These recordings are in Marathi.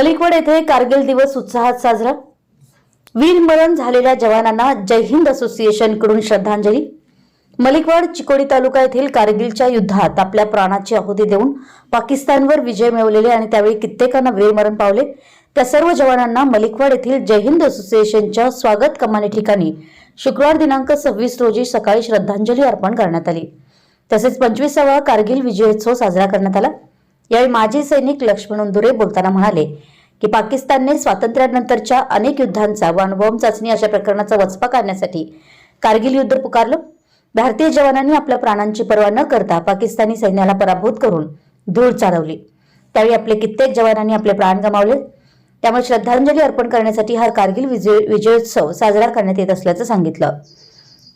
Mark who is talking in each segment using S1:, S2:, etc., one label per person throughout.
S1: मलिकवड येथे कारगिल दिवस उत्साहात साजरा. वीरमरण झालेल्या जवानांना जय हिंद असोसिएशनकडून श्रद्धांजली. मलिकवाड चिकोडी तालुका येथील कारगिलच्या युद्धात आपल्या प्राणाची आहुती देऊन पाकिस्तानवर विजय मिळवलेले आणि त्यावेळी कित्येकांना वीरमरण पावले. त्या सर्व जवानांना मलिकवाड येथील जय हिंद असोसिएशनच्या स्वागत कमानी ठिकाणी शुक्रवार दिनांक सव्वीस रोजी सकाळी श्रद्धांजली अर्पण करण्यात आली. तसेच पंचवीसावा कारगिल विजयोत्सव साजरा करण्यात आला. यावेळी माजी सैनिक लक्ष्मण उंदुरे बोलताना म्हणाले की पाकिस्तानने स्वातंत्र्यानंतरच्या अनेक युद्धांचा व अणुबॉम्ब चाचणी अशा प्रकरणाचा वचपा काढण्यासाठी कारगिल युद्ध पुकारलं. भारतीय जवानांनी आपल्या प्राणांची पर्वा न करता पाकिस्तानी सैन्याला पराभूत करून धूळ चालवली त्यावेळी आपले कित्येक जवानांनी आपले प्राण गमावले. त्यामुळे श्रद्धांजली अर्पण करण्यासाठी हा कारगिल विजय विजयोत्सव साजरा करण्यात येत असल्याचं सांगितलं.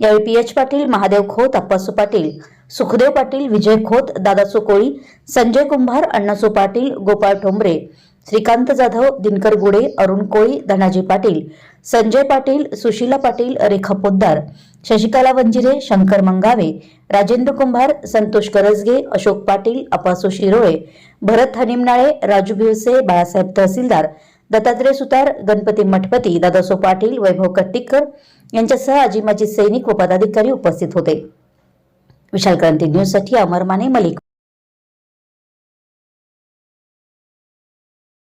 S1: यावेळी पी एच पाटील महादेव खोत अप्पासू पाटील सुखदेव पाटील विजय खोत दादासू कोळी संजय कुंभार अण्णासू पाटील गोपाळ ठोंबरे श्रीकांत जाधव दिनकर गुडे अरुण कोळी धनाजी पाटील संजय पाटील सुशीला पाटील रेखा पोद्दार शशिकला वंजिरे शंकर मंगावे राजेंद्र कुंभार संतोष करजगे अशोक पाटील अपासू शिरोळे भरत हनिमनाळे राजू भिवसे बाळासाहेब तहसीलदार दत्तात्रय सुतार गणपती मठपती दादासो पाटील वैभव कट्टीकर यांच्यासह आजी माजी सैनिक व पदाधिकारी उपस्थित होते. विशाल क्रांती न्यूजसाठी अमर माने मलिक.